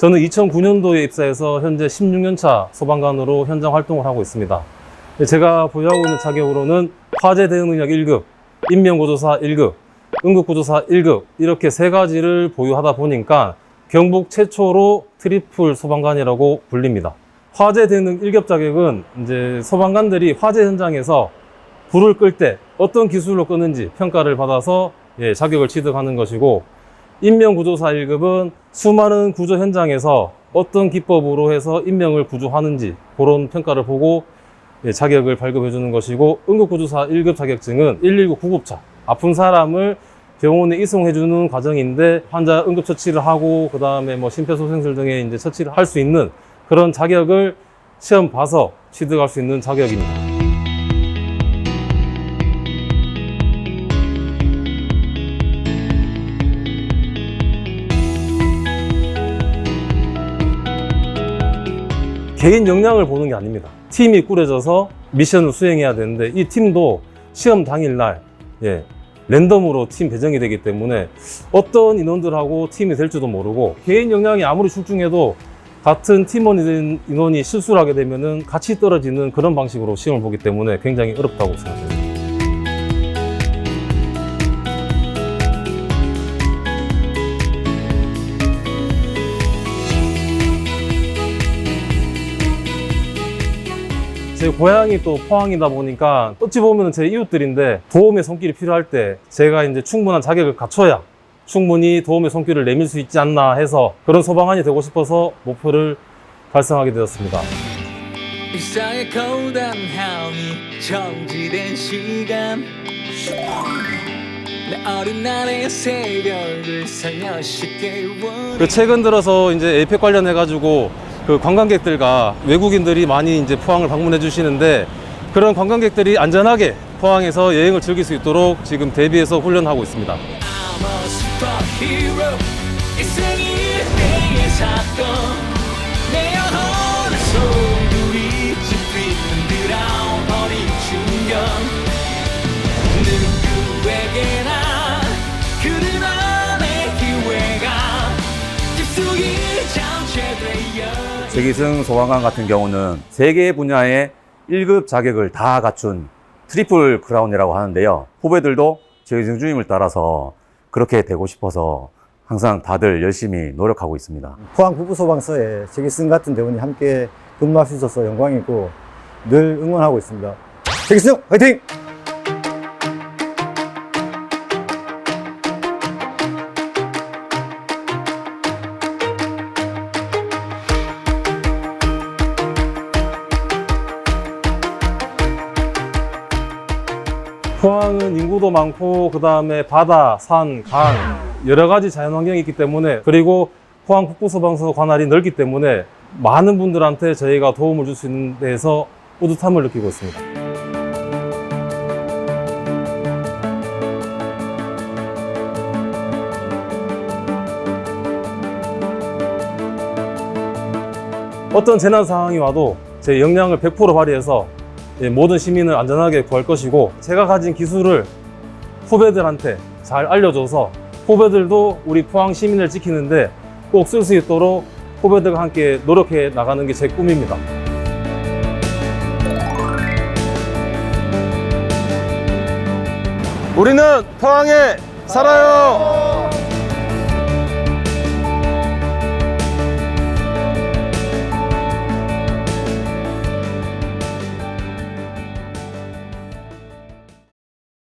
저는 2009년도에 입사해서 현재 16년차 소방관으로 현장 활동을 하고 있습니다. 제가 보유하고 있는 자격으로는 화재 대응 능력 1급, 인명구조사 1급, 응급구조사 1급 이렇게 세 가지를 보유하다 보니까 경북 최초로 트리플 소방관이라고 불립니다. 화재 대응 1급 자격은 이제 소방관들이 화재 현장에서 불을 끌 때 어떤 기술로 끄는지 평가를 받아서 예, 자격을 취득하는 것이고 인명구조사 1급은 수많은 구조 현장에서 어떤 기법으로 해서 인명을 구조하는지 그런 평가를 보고 예, 자격을 발급해 주는 것이고 응급구조사 1급 자격증은 119 구급차 아픈 사람을 병원에 이송해 주는 과정인데 환자 응급 처치를 하고 그다음에 뭐 심폐소생술 등의 이제 처치를 할 수 있는 그런 자격을 시험 봐서 취득할 수 있는 자격입니다. 개인 역량을 보는 게 아닙니다. 팀이 꾸려져서 미션을 수행해야 되는데 이 팀도 시험 당일날 예, 랜덤으로 팀 배정이 되기 때문에 어떤 인원들하고 팀이 될지도 모르고 개인 역량이 아무리 출중해도 같은 팀원이 된 인원이 실수를 하게 되면은 같이 떨어지는 그런 방식으로 시험을 보기 때문에 굉장히 어렵다고 생각합니다. 제 고향이 또 포항이다 보니까 어찌 보면 제 이웃들인데 도움의 손길이 필요할 때 제가 이제 충분한 자격을 갖춰야 충분히 도움의 손길을 내밀 수 있지 않나 해서 그런 소방관이 되고 싶어서 목표를 달성하게 되었습니다. 일상의 고단함이 정지된 시간 내 어린 날의 새벽을 그 최근 들어서 이제 에이펙 관련해 가지고 그 관광객들과 외국인들이 많이 이제 포항을 방문해 주시는데 그런 관광객들이 안전하게 포항에서 여행을 즐길 수 있도록 지금 대비해서 훈련하고 있습니다. 내 영혼을 소 최기승 소방관 같은 경우는 세 개 분야의 1급 자격을 다 갖춘 트리플 크라운이라고 하는데요. 후배들도 최기승 주임을 따라서 그렇게 되고 싶어서 항상 다들 열심히 노력하고 있습니다. 포항 부부소방서에 최기승 같은 대원이 함께 근무할 수 있어서 영광이고 늘 응원하고 있습니다. 최기승 화이팅! 포항은 인구도 많고 그 다음에 바다, 산, 강 여러 가지 자연환경이 있기 때문에 그리고 포항 북부소방서 관할이 넓기 때문에 많은 분들한테 저희가 도움을 줄 수 있는 데에서 뿌듯함을 느끼고 있습니다. 어떤 재난 상황이 와도 제 역량을 100% 발휘해서 예, 모든 시민을 안전하게 구할 것이고 제가 가진 기술을 후배들한테 잘 알려줘서 후배들도 우리 포항 시민을 지키는데 꼭 쓸 수 있도록 후배들과 함께 노력해 나가는 게 제 꿈입니다. 우리는 포항에 살아요!